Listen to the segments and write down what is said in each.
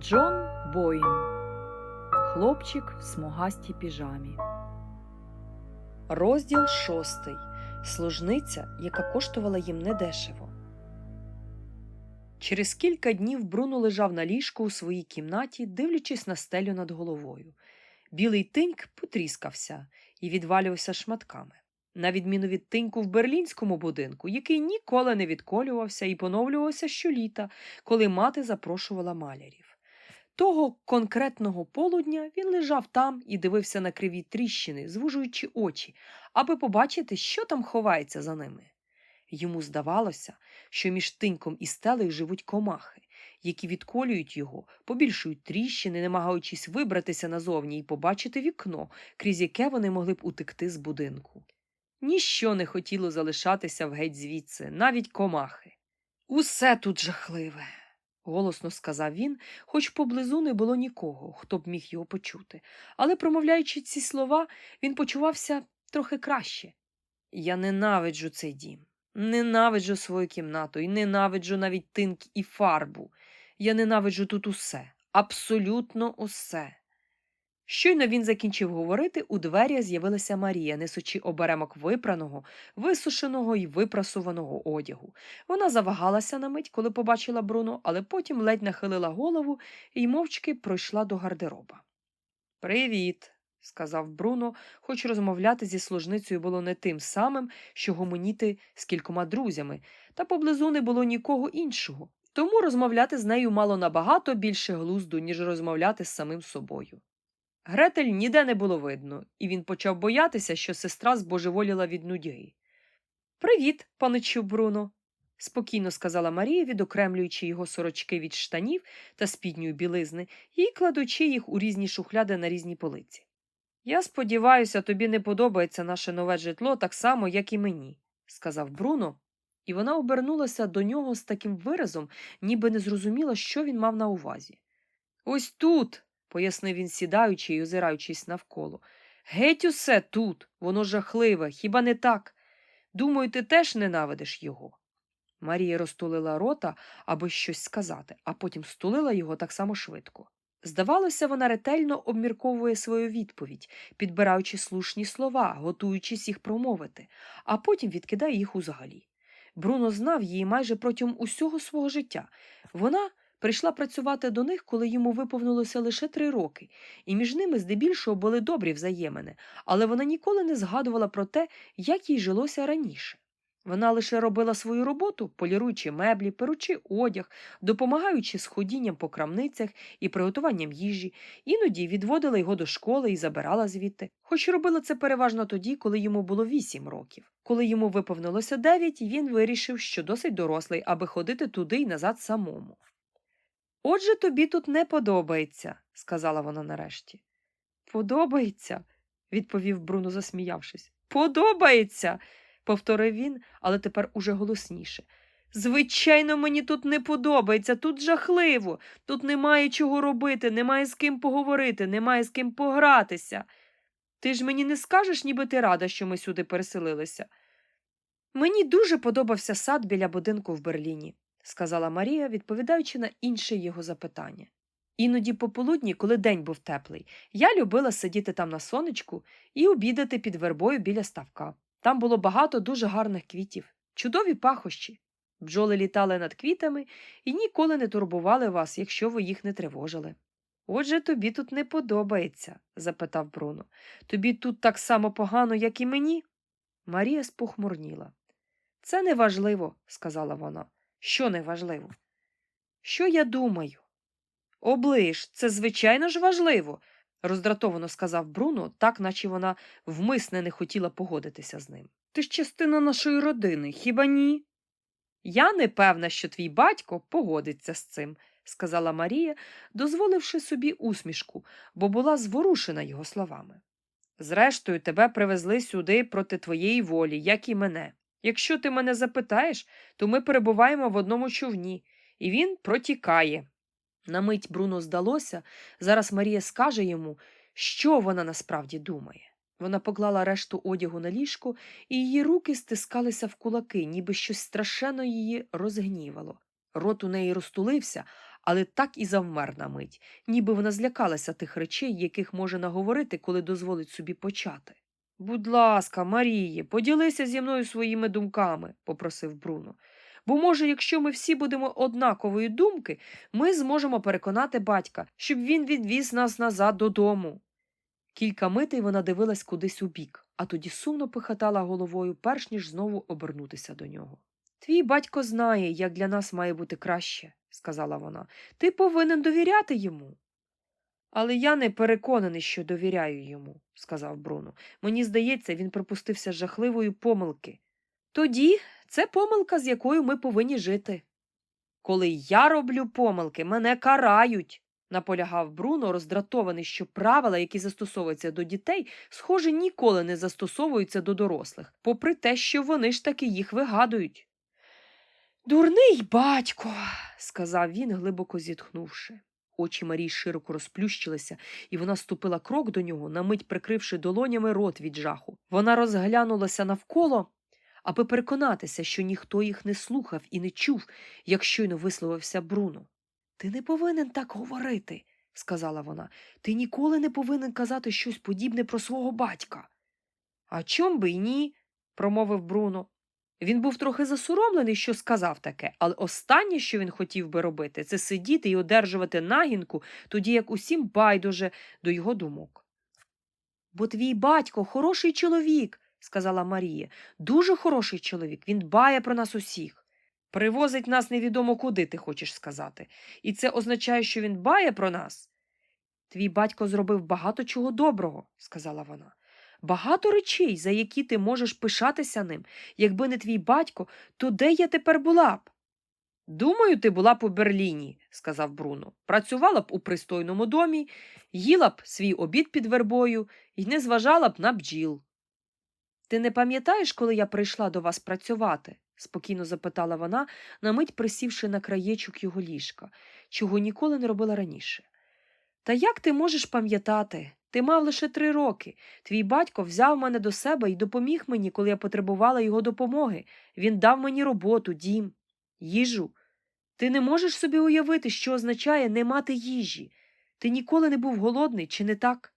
Джон Боїн. Хлопчик в смугастій піжамі. Розділ шостий. Служниця, яка коштувала їм недешево. Через кілька днів Бруно лежав на ліжку у своїй кімнаті, дивлячись на стелю над головою. Білий тиньк потріскався і відвалювався шматками. На відміну від тиньку в берлінському будинку, який ніколи не відколювався і поновлювався щоліта, коли мати запрошувала малярів. Того конкретного полудня він лежав там і дивився на криві тріщини, звужуючи очі, аби побачити, що там ховається за ними. Йому здавалося, що між тиньком і стелею живуть комахи, які відколюють його, побільшують тріщини, намагаючись вибратися назовні і побачити вікно, крізь яке вони могли б утекти з будинку. Ніщо не хотіло залишатися вгеть звідси, навіть комахи. Усе тут жахливе, голосно сказав він, хоч поблизу не було нікого, хто б міг його почути. Але, промовляючи ці слова, він почувався трохи краще. Я ненавиджу цей дім, ненавиджу свою кімнату і ненавиджу навіть тинк і фарбу. Я ненавиджу тут усе, абсолютно усе. Щойно він закінчив говорити, у двері з'явилася Марія, несучи оберемок випраного, висушеного і випрасуваного одягу. Вона завагалася на мить, коли побачила Бруно, але потім ледь нахилила голову і мовчки пройшла до гардероба. Привіт, сказав Бруно, хоч розмовляти зі служницею було не тим самим, що гомоніти з кількома друзями, та поблизу не було нікого іншого. Тому розмовляти з нею мало набагато більше глузду, ніж розмовляти з самим собою. Гретель ніде не було видно, і він почав боятися, що сестра збожеволіла від нудьги. Привіт, паничу Бруно, спокійно сказала Марія, відокремлюючи його сорочки від штанів та спідньої білизни і кладучи їх у різні шухляди на різні полиці. Я сподіваюся, тобі не подобається наше нове житло так само, як і мені, сказав Бруно, і вона обернулася до нього з таким виразом, ніби не зрозуміла, що він мав на увазі. Ось тут, пояснив він, сідаючи і озираючись навколо. Геть усе тут, воно жахливе, хіба не так? Думаю, ти теж ненавидиш його. Марія розтулила рота, аби щось сказати, а потім стулила його так само швидко. Здавалося, вона ретельно обмірковує свою відповідь, підбираючи слушні слова, готуючись їх промовити, а потім відкидає їх узагалі. Бруно знав її майже протягом усього свого життя. Вона прийшла працювати до них, коли йому виповнилося лише три роки, і між ними здебільшого були добрі взаємини, але вона ніколи не згадувала про те, як їй жилося раніше. Вона лише робила свою роботу, поліруючи меблі, перучи одяг, допомагаючи з ходінням по крамницях і приготуванням їжі, іноді відводила його до школи і забирала звідти, хоч робила це переважно тоді, коли йому було вісім років. Коли йому виповнилося дев'ять, він вирішив, що досить дорослий, аби ходити туди й назад самому. Отже, тобі тут не подобається, сказала вона нарешті. Подобається, відповів Бруно, засміявшись. Подобається, повторив він, але тепер уже голосніше. Звичайно, мені тут не подобається, тут жахливо, тут немає чого робити, немає з ким поговорити, немає з ким погратися. Ти ж мені не скажеш, ніби ти рада, що ми сюди переселилися. Мені дуже подобався сад біля будинку в Берліні, сказала Марія, відповідаючи на інше його запитання. Іноді пополудні, коли день був теплий, я любила сидіти там на сонечку і обідати під вербою біля ставка. Там було багато дуже гарних квітів, чудові пахощі. Бджоли літали над квітами і ніколи не турбували вас, якщо ви їх не тривожили. Отже, тобі тут не подобається? запитав Бруно. Тобі тут так само погано, як і мені? Марія спохмурніла. Це неважливо, сказала вона. Що неважливо? Що я думаю? Оближ, це звичайно ж важливо, роздратовано сказав Бруно, так наче вона вмисне не хотіла погодитися з ним. Ти ж частина нашої родини, хіба ні? Я не певна, що твій батько погодиться з цим, сказала Марія, дозволивши собі усмішку, бо була зворушена його словами. Зрештою, тебе привезли сюди проти твоєї волі, як і мене. Якщо ти мене запитаєш, то ми перебуваємо в одному човні, і він протікає. На мить Бруно здалося, зараз Марія скаже йому, що вона насправді думає. Вона поклала решту одягу на ліжко, і її руки стискалися в кулаки, ніби щось страшенно її розгнівало. Рот у неї розтулився, але так і завмер на мить, ніби вона злякалася тих речей, яких може наговорити, коли дозволить собі почати. Будь ласка, Маріє, поділися зі мною своїми думками, попросив Бруно. Бо, може, якщо ми всі будемо однакової думки, ми зможемо переконати батька, щоб він відвіз нас назад додому. Кілька митей вона дивилась кудись у бік, а тоді сумно пихатала головою, перш ніж знову обернутися до нього. Твій батько знає, як для нас має бути краще, сказала вона. Ти повинен довіряти йому. Але я не переконаний, що довіряю йому, сказав Бруно. Мені здається, він припустився жахливої помилки. Тоді це помилка, з якою ми повинні жити. Коли я роблю помилки, мене карають, наполягав Бруно, роздратований, що правила, які застосовуються до дітей, схоже, ніколи не застосовуються до дорослих, попри те, що вони ж таки їх вигадують. Дурний батько, сказав він, глибоко зітхнувши. Очі Марії широко розплющилися, і вона ступила крок до нього, на мить прикривши долонями рот від жаху. Вона розглянулася навколо, аби переконатися, що ніхто їх не слухав і не чув, як щойно висловився Бруно. Ти не повинен так говорити, сказала вона. Ти ніколи не повинен казати щось подібне про свого батька. А чом би й ні? промовив Бруно. Він був трохи засоромлений, що сказав таке, але останнє, що він хотів би робити, це сидіти і одержувати нагінку, тоді як усім байдуже до його думок. Бо твій батько хороший чоловік, сказала Марія, дуже хороший чоловік, він дбає про нас усіх. Привозить нас невідомо куди, ти хочеш сказати, і це означає, що він дбає про нас. Твій батько зробив багато чого доброго, сказала вона. Багато речей, за які ти можеш пишатися ним. Якби не твій батько, то де я тепер була б? Думаю, ти була б у Берліні, сказав Бруно. Працювала б у пристойному домі, їла б свій обід під вербою і не зважала б на бджіл. Ти не пам'ятаєш, коли я прийшла до вас працювати? спокійно запитала вона, на мить присівши на краєчок його ліжка, чого ніколи не робила раніше. Та як ти можеш пам'ятати? Ти мав лише три роки. Твій батько взяв мене до себе і допоміг мені, коли я потребувала його допомоги. Він дав мені роботу, дім, їжу. Ти не можеш собі уявити, що означає не мати їжі. Ти ніколи не був голодний, чи не так?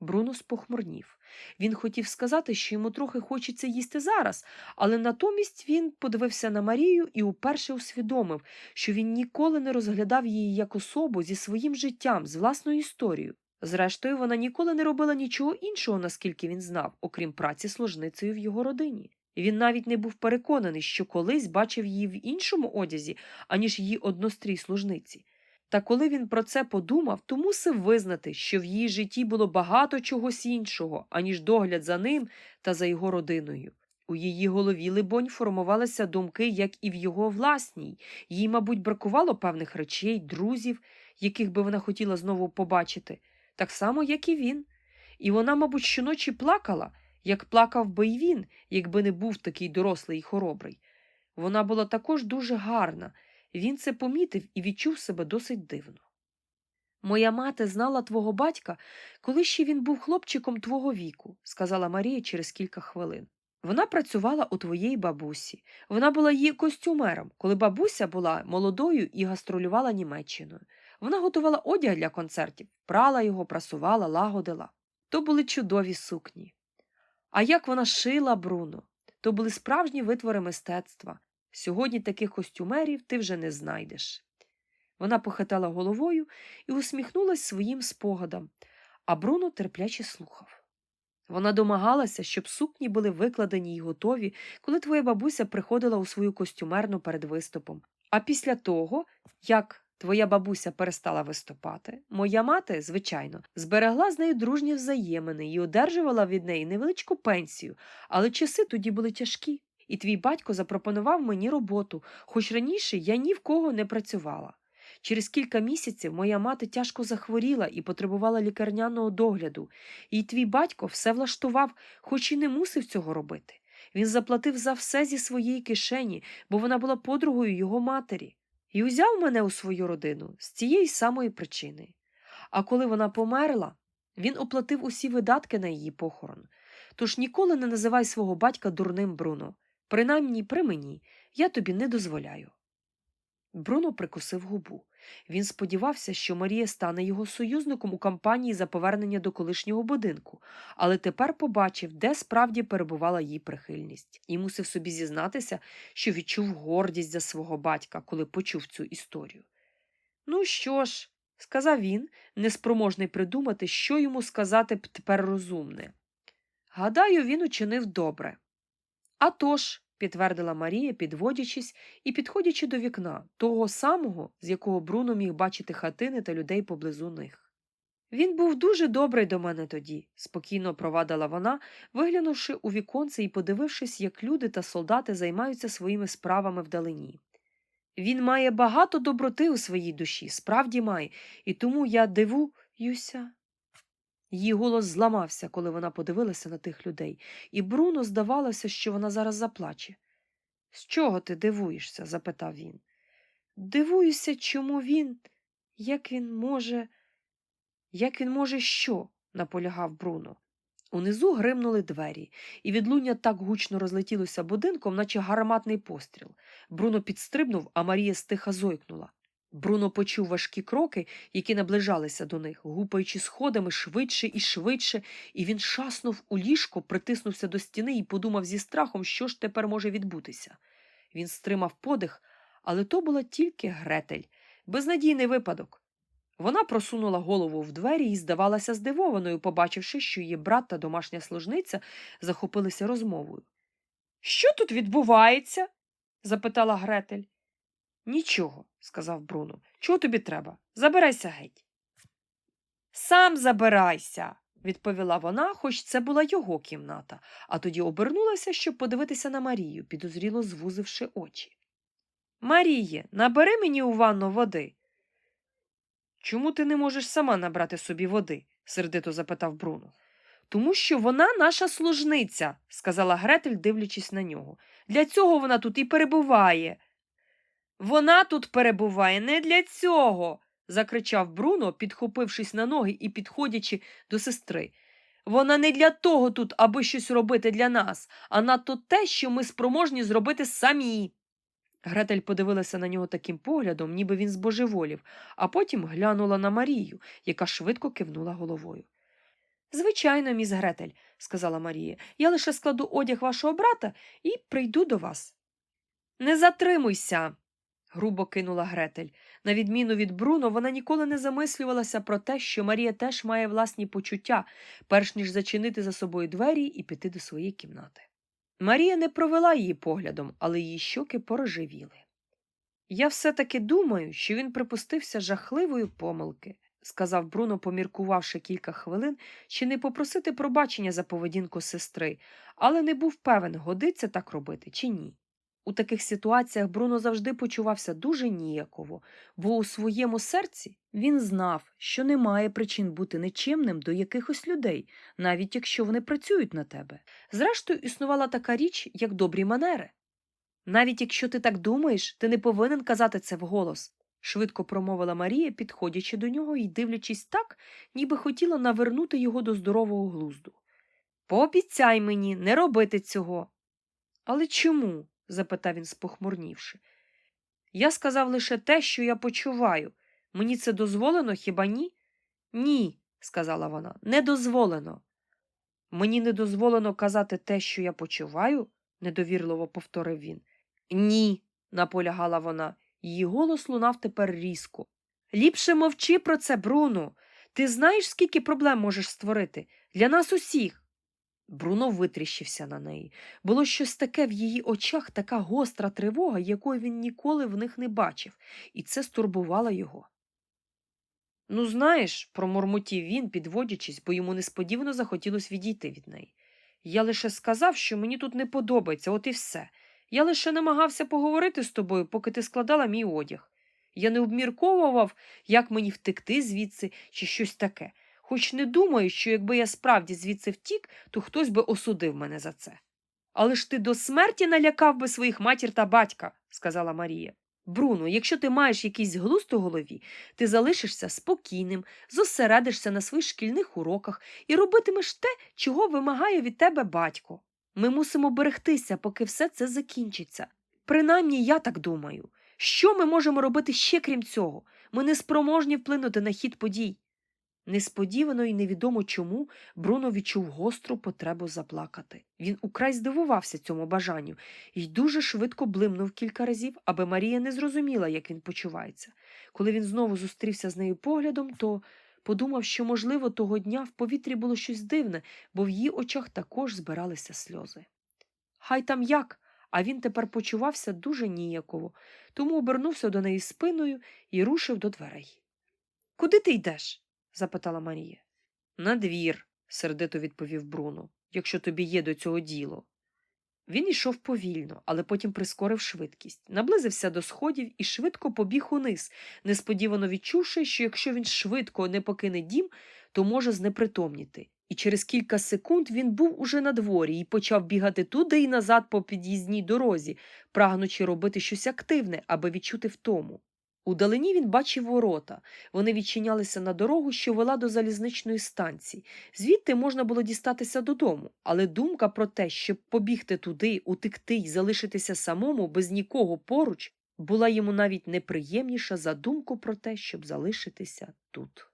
Бруно спохмурнів. Він хотів сказати, що йому трохи хочеться їсти зараз, але натомість він подивився на Марію і уперше усвідомив, що він ніколи не розглядав її як особу зі своїм життям, з власною історією. Зрештою, вона ніколи не робила нічого іншого, наскільки він знав, окрім праці служницею в його родині. Він навіть не був переконаний, що колись бачив її в іншому одязі, аніж її однострій служниці. Та коли він про це подумав, то мусив визнати, що в її житті було багато чогось іншого, аніж догляд за ним та за його родиною. У її голові, либонь, формувалися думки, як і в його власній. Їй, мабуть, бракувало певних речей, друзів, яких би вона хотіла знову побачити, так само, як і він. І вона, мабуть, щоночі плакала, як плакав би й він, якби не був такий дорослий і хоробрий. Вона була також дуже гарна. Він це помітив і відчув себе досить дивно. Моя мати знала твого батька, коли ще він був хлопчиком твого віку, сказала Марія через кілька хвилин. Вона працювала у твоєї бабусі. Вона була її костюмером, коли бабуся була молодою і гастролювала Німеччиною. Вона готувала одяг для концертів, прала його, прасувала, лагодила. То були чудові сукні. А як вона шила Бруно, то були справжні витвори мистецтва. Сьогодні таких костюмерів ти вже не знайдеш. Вона похитала головою і усміхнулась своїм спогадам, а Бруно терпляче слухав. Вона домагалася, щоб сукні були викладені й готові, коли твоя бабуся приходила у свою костюмерну перед виступом. А після того, як твоя бабуся перестала виступати, моя мати, звичайно, зберегла з нею дружні взаємини і одержувала від неї невеличку пенсію, але часи тоді були тяжкі. І твій батько запропонував мені роботу, хоч раніше я ні в кого не працювала. Через кілька місяців моя мати тяжко захворіла і потребувала лікарняного догляду, і твій батько все влаштував, хоч і не мусив цього робити. Він заплатив за все зі своєї кишені, бо вона була подругою його матері, і узяв мене у свою родину з цієї самої причини. А коли вона померла, він оплатив усі видатки на її похорон. Тож ніколи не називай свого батька дурним Бруно. Принаймні при мені я тобі не дозволяю. Бруно прикусив губу. Він сподівався, що Марія стане його союзником у кампанії за повернення до колишнього будинку, але тепер побачив, де справді перебувала її прихильність, і мусив собі зізнатися, що відчув гордість за свого батька, коли почув цю історію. Ну що ж, сказав він, неспроможний придумати, що йому сказати б тепер розумне. Гадаю, він учинив добре. «А тож», – підтвердила Марія, підводячись і підходячи до вікна, того самого, з якого Бруно міг бачити хатини та людей поблизу них. Він був дуже добрий до мене тоді, спокійно провадила вона, виглянувши у віконце і подивившись, як люди та солдати займаються своїми справами вдалині. Він має багато доброти у своїй душі, справді має, і тому я дивуюся. Її голос зламався, коли вона подивилася на тих людей, і Бруно здавалося, що вона зараз заплаче. З чого ти дивуєшся? запитав він. Дивуюся, чому він, як він може. Як він може що? наполягав Бруно. Унизу гримнули двері, і відлуння так гучно розлетілося будинком, наче гарматний постріл. Бруно підстрибнув, а Марія стиха зойкнула. Бруно почув важкі кроки, які наближалися до них, гупаючи сходами швидше і швидше, і він шаснув у ліжко, притиснувся до стіни і подумав зі страхом, що ж тепер може відбутися. Він стримав подих, але то була тільки гретель, безнадійний випадок. Вона просунула голову в двері і здавалася здивованою, побачивши, що її брат та домашня служниця захопилися розмовою. Що тут відбувається? запитала Гретель. Нічого, сказав Бруно. Чого тобі треба? Забирайся геть. Сам забирайся, відповіла вона, хоч це була його кімната, а тоді обернулася, щоб подивитися на Марію, підозріло звузивши очі. Маріє, набери мені у ванну води. Чому ти не можеш сама набрати собі води? сердито запитав Бруно. Тому що вона наша служниця, сказала Гретель, дивлячись на нього. Для цього вона тут і перебуває. Вона тут перебуває не для цього, закричав Бруно, підхопившись на ноги і підходячи до сестри. Вона не для того тут, аби щось робити для нас, а надто те, що ми спроможні зробити самі. Гретель подивилася на нього таким поглядом, ніби він збожеволів, а потім глянула на Марію, яка швидко кивнула головою. Звичайно, міс Гретель, сказала Марія, я лише складу одяг вашого брата і прийду до вас. Не затримуйся, грубо кинула Гретель. На відміну від Бруно, вона ніколи не замислювалася про те, що Марія теж має власні почуття, перш ніж зачинити за собою двері і піти до своєї кімнати. Марія не провела її поглядом, але її щоки порожевіли. Я все таки думаю, що він припустився жахливої помилки, сказав Бруно, поміркувавши кілька хвилин, чи не попросити пробачення за поведінку сестри, але не був певен, годиться так робити чи ні. У таких ситуаціях Бруно завжди почувався дуже ніяково, бо у своєму серці він знав, що немає причин бути нечимним до якихось людей, навіть якщо вони працюють на тебе. Зрештою, існувала така річ, як добрі манери. Навіть якщо ти так думаєш, ти не повинен казати це вголос, швидко промовила Марія, підходячи до нього і дивлячись так, ніби хотіла навернути його до здорового глузду. Пообіцяй мені не робити цього. Але чому? Запитав він, спохмурнівши. Я сказав лише те, що я почуваю. Мені це дозволено, хіба ні? Ні, сказала вона, не дозволено. Мені не дозволено казати те, що я почуваю, недовірливо повторив він. Ні, наполягала вона. Її голос лунав тепер різко. Ліпше мовчи про це, Бруно. Ти знаєш, скільки проблем можеш створити? Для нас усіх. Бруно витріщився на неї. Було щось таке в її очах, така гостра тривога, якої він ніколи в них не бачив, і це стурбувало його. Ну, знаєш, промурмотів він, підводячись, бо йому несподівано захотілося відійти від неї. Я лише сказав, що мені тут не подобається, от і все. Я лише намагався поговорити з тобою, поки ти складала мій одяг. Я не обмірковував, як мені втекти звідси чи щось таке, хоч не думаю, що якби я справді звідси втік, то хтось би осудив мене за це. Але ж ти до смерті налякав би своїх матір та батька, сказала Марія. Бруно, якщо ти маєш якийсь глузд у голові, ти залишишся спокійним, зосередишся на своїх шкільних уроках і робитимеш те, чого вимагає від тебе батько. Ми мусимо берегтися, поки все це закінчиться. Принаймні, я так думаю. Що ми можемо робити ще крім цього? Ми не спроможні вплинути на хід подій. Несподівано і невідомо чому Бруно відчув гостру потребу заплакати. Він украй здивувався цьому бажанню і дуже швидко блимнув кілька разів, аби Марія не зрозуміла, як він почувається. Коли він знову зустрівся з нею поглядом, то подумав, що, можливо, того дня в повітрі було щось дивне, бо в її очах також збиралися сльози. Хай там як, а він тепер почувався дуже ніяково, тому обернувся до неї спиною і рушив до дверей. Куди ти йдеш? Запитала Марія. На двір, сердито відповів Бруно, якщо тобі є до цього діло. Він йшов повільно, але потім прискорив швидкість, наблизився до сходів і швидко побіг униз, несподівано відчувши, що якщо він швидко не покине дім, то може знепритомніти. І через кілька секунд він був уже на дворі і почав бігати туди і назад по під'їзній дорозі, прагнучи робити щось активне, аби відчути втому. Удалині він бачив ворота. Вони відчинялися на дорогу, що вела до залізничної станції. Звідти можна було дістатися додому, але думка про те, щоб побігти туди, утекти й залишитися самому без нікого поруч, була йому навіть неприємніша за думку про те, щоб залишитися тут.